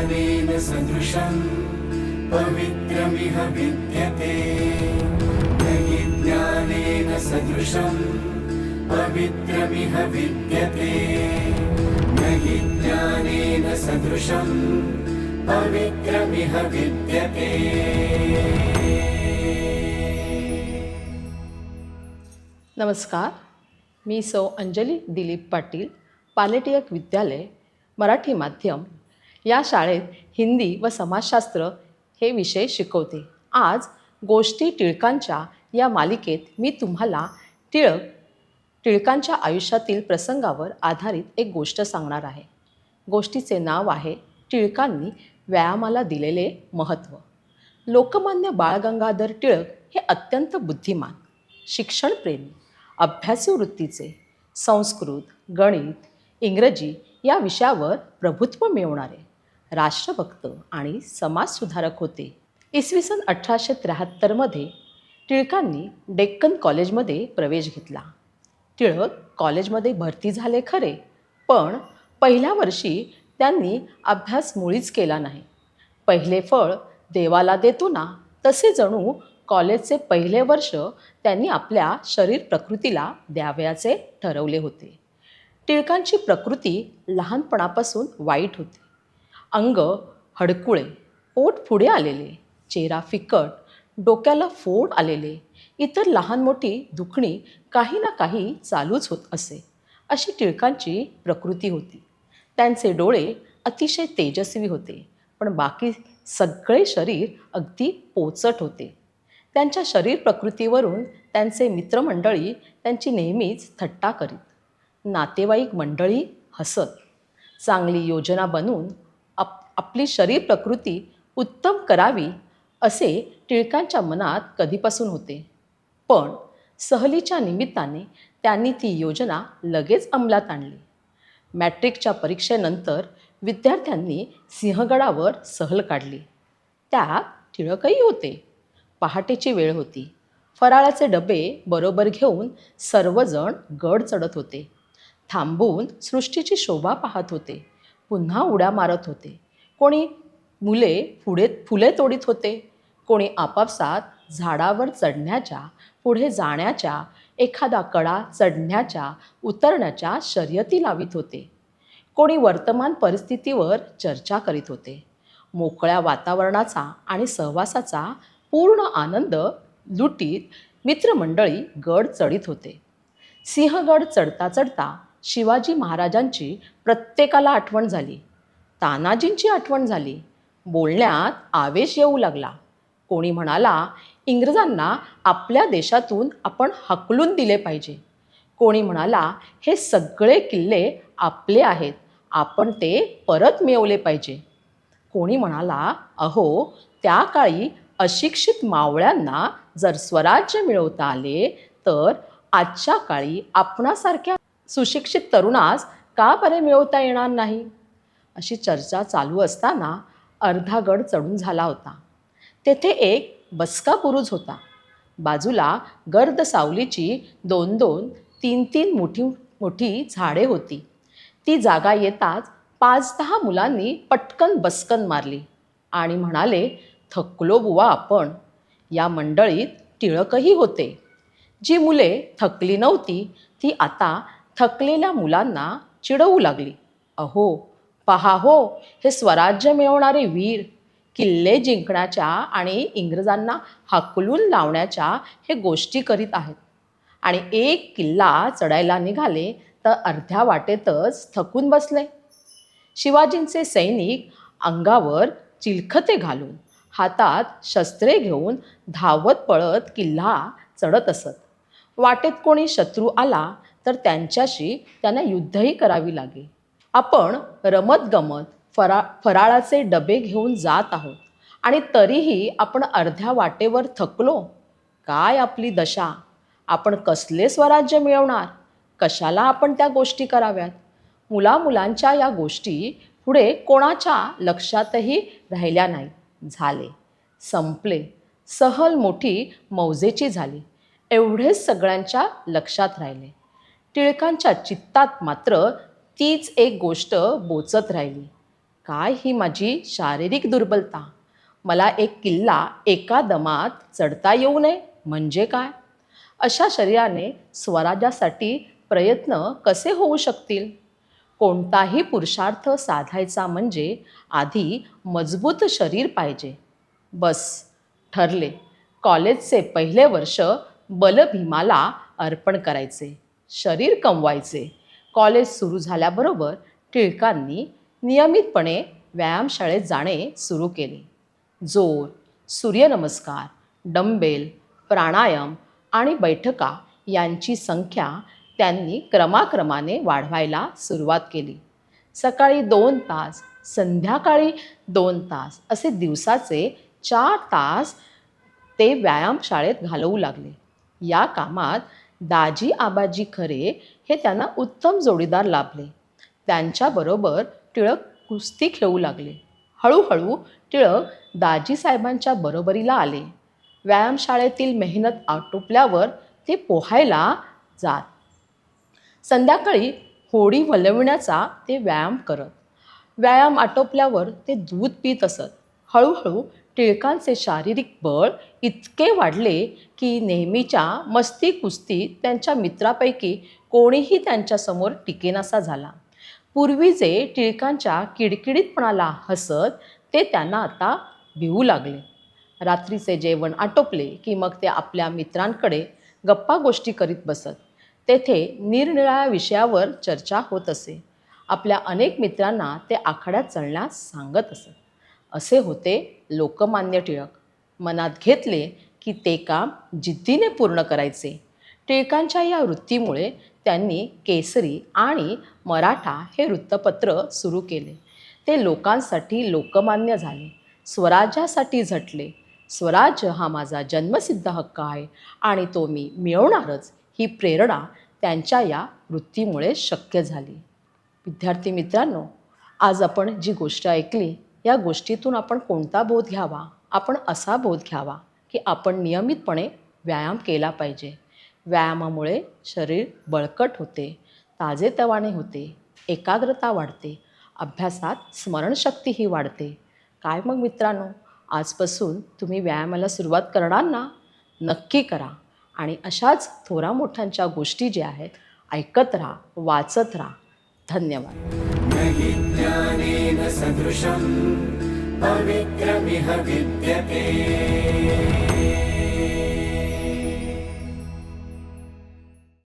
ज्ञानेन सदृशं पवित्रमिह विद्यते। न हि ज्ञानेन सदृशं पवित्रमिह विद्यते। न हि ज्ञानेन सदृशं पवित्रमिह विद्यते। नमस्कार मी सौ अंजली दिलीप पाटील पालेटियक विद्यालय मराठी माध्यम या शाळेत हिंदी व समाजशास्त्र हे विषय शिकवते. आज गोष्टी टिळकांच्या या मालिकेत मी तुम्हाला टिळक टिळकांच्या आयुष्यातील प्रसंगावर आधारित एक गोष्ट सांगणार आहे. गोष्टीचे नाव आहे टिळकांनी व्यायामाला दिलेले महत्त्व लोकमान्य बाळगंगाधर टिळक हे अत्यंत बुद्धिमान शिक्षणप्रेमी अभ्यासू वृत्तीचे संस्कृत गणित इंग्रजी या विषयावर प्रभुत्व मिळवणारे. राष्ट्रभक्त आणि समाजसुधारक होते. इसवी सन अठराशे त्र्याहत्तरमध्ये टिळकांनी डेक्कन कॉलेजमध्ये प्रवेश घेतला. टिळक कॉलेजमध्ये भरती झाले खरे पण पहिल्या वर्षी त्यांनी अभ्यास मुळीच केला नाही. पहिले फळ देवाला देतो ना तसे जणू कॉलेजचे पहिले वर्ष त्यांनी आपल्या शरीर प्रकृतीला द्यावयाचे ठरवले होते. टिळकांची प्रकृती लहानपणापासून वाईट होती. अंग हडकुळे पोट पुढे आलेले चेहरा फिकट डोक्याला फोड आलेले इतर लहान मोठी दुखणी काही ना काही चालूच होत असे अशी टिळकांची प्रकृती होती. त्यांचे डोळे अतिशय तेजस्वी होते पण बाकी सगळे शरीर अगदी पोचट होते. त्यांच्या शरीर प्रकृतीवरून त्यांचे मित्रमंडळी त्यांची नेहमीच थट्टा करीत नातेवाईक मंडळी हसत चांगली योजना बनवून आपली शरीर प्रकृती उत्तम करावी असे टिळकांच्या मनात कधीपासून होते. पण सहलीच्या निमित्ताने त्यांनी ती योजना लगेच अंमलात आणली. मॅट्रिकच्या परीक्षेनंतर विद्यार्थ्यांनी सिंहगडावर सहल काढली. त्यात टिळकही होते. पहाटेची वेळ होती. फराळाचे डबे बरोबर घेऊन सर्वजण गड चढत होते. थांबून सृष्टीची शोभा पाहत होते. पुन्हा उड्या मारत होते. कोणी मुले पुढे फुले तोडीत होते. कोणी आपापसात झाडावर चढण्याच्या पुढे जाण्याच्या एखादा कडा चढण्याच्या उतरण्याच्या शर्यती लावित होते. कोणी वर्तमान परिस्थितीवर चर्चा करीत होते. मोकळ्या वातावरणाचा आणि सहवासाचा पूर्ण आनंद लुटीत मित्रमंडळी गड चढीत होते. सिंहगड चढता चढता शिवाजी महाराजांची प्रत्येकाला आठवण झाली. तानाजींची आठवण झाली. बोलण्यात आवेश येऊ लागला. कोणी म्हणाला इंग्रजांना आपल्या देशातून आपण हकलून दिले पाहिजे. कोणी म्हणाला हे सगळे किल्ले आपले आहेत. आपण ते परत मिळवले पाहिजे. कोणी म्हणाला अहो त्या काळी अशिक्षित मावळ्यांना जर स्वराज्य मिळवता आले तर आजच्या काळी आपणासारख्या सुशिक्षित तरुणास का बरे मिळवता येणार नाही? अशी चर्चा चालू असताना अर्धा गड चढून झाला होता. तेथे एक बसका बुरुज होता. बाजूला गर्द सावलीची दोन दोन तीन तीन मोठी मोठी झाडे होती. ती जागा येताच पाच दहा मुलांनी पटकन बसकन मारली आणि म्हणाले थकलो बुवा आपण. या मंडळीत टिळकही होते. जी मुले थकली नव्हती ती आता थकलेल्या मुलांना चिडवू लागली. अहो पहा हो हे स्वराज्य मिळवणारे वीर किल्ले जिंकण्याच्या आणि इंग्रजांना हाकलून लावण्याच्या हे गोष्टी करीत आहेत. आणि एक किल्ला चढायला निघाले तर अर्ध्या वाटेतच थकून बसले. शिवाजींचे सैनिक अंगावर चिलखते घालून हातात शस्त्रे घेऊन धावत पळत किल्ला चढत असत. वाटेत कोणी शत्रू आला तर त्यांच्याशी त्यांना युद्धही करावी लागे. आपण रमत गमत फरा फराळाचे डबे घेऊन जात आहोत. आणि तरीही आपण अर्ध्या वाटेवर थकलो? काय आपली दशा? आपण कसले स्वराज्य मिळवणार? कशाला आपण त्या गोष्टी कराव्यात? मुलामुलांच्या या गोष्टी पुढे कोणाच्या लक्षातही राहिल्या नाही. झाले. संपले. सहल मोठी मौजेची झाली. एवढेच सगळ्यांच्या लक्षात राहिले. टिळकांच्या चित्तात मात्र तीच एक गोष्ट बोचत राहिली. काय ही माझी शारीरिक दुर्बलता? मला एक किल्ला एका दमात चढता येऊ नये? म्हणजे काय? अशा शरीराने स्वराज्यासाठी प्रयत्न कसे होऊ शकतील? कोणताही पुरुषार्थ साधायचा म्हणजे आधी मजबूत शरीर पाहिजे. बस ठरले. कॉलेजचे पहिले वर्ष बलभीमाला अर्पण करायचे. शरीर कमवायचे. कॉलेज सुरू झाल्याबरोबर टिळकांनी नियमितपणे व्यायामशाळेत जाणे सुरू केले. जोर सूर्यनमस्कार डंबेल प्राणायाम आणि बैठका यांची संख्या त्यांनी क्रमाक्रमाने वाढवायला सुरुवात केली. सकाळी दोन तास संध्याकाळी दोन तास असे दिवसाचे चार तास ते व्यायामशाळेत घालवू लागले. या कामात दाजी आबाजी खरे हे त्यांना उत्तम जोडीदार लाभले. त्यांच्याबरोबर टिळक कुस्ती खेळू लागले. हळूहळू टिळक दाजीसाहेबांच्या बरोबरीला आले. व्यायामशाळेतील मेहनत आटोपल्यावर ते पोहायला जात. संध्याकाळी होडी वलविण्याचा ते व्यायाम करत. व्यायाम आटोपल्यावर ते दूध पित असत. हळूहळू टिळकांचे शारीरिक बळ इतके वाढले की नेहमीच्या मस्ती कुस्तीत त्यांच्या मित्रापैकी कोणीही त्यांच्यासमोर टिकेनासा झाला. पूर्वी जे टिळकांच्या किडकिडीतपणाला हसत ते त्यांना आता भिवू लागले. रात्रीचे जेवण आटोपले की मग ते आपल्या मित्रांकडे गप्पा गोष्टी करीत बसत. तेथे निरनिराळ्या विषयावर चर्चा होत असे. आपल्या अनेक मित्रांना ते आखाड्यात चढण्यास सांगत असत. असे होते लोकमान्य टिळक. मनात घेतले की ते काम जिद्दीने पूर्ण करायचे. टिळकांच्या या वृत्तीमुळे त्यांनी केसरी आणि मराठा हे वृत्तपत्र सुरू केले. ते लोकांसाठी लोकमान्य झाले. स्वराज्यासाठी झटले. स्वराज्य हा माझा जन्मसिद्ध हक्क आहे आणि तो मी मिळवणारच ही प्रेरणा त्यांच्या या वृत्तीमुळे शक्य झाली. विद्यार्थी मित्रांनो आज आपण जी गोष्ट ऐकली या गोष्टीतून आपण कोणता बोध घ्यावा? आपण असा बोध घ्यावा की आपण नियमितपणे व्यायाम केला पाहिजे. व्यायामामुळे शरीर बळकट होते ताजेतवाने होते एकाग्रता वाढते अभ्यासात स्मरणशक्तीही वाढते. काय मग मित्रांनो आजपासून तुम्ही व्यायामाला सुरुवात करणार ना? नक्की करा आणि अशाच थोरा मोठ्यांच्या गोष्टी ज्या आहेत ऐकत राहा वाचत राहा. धन्यवाद.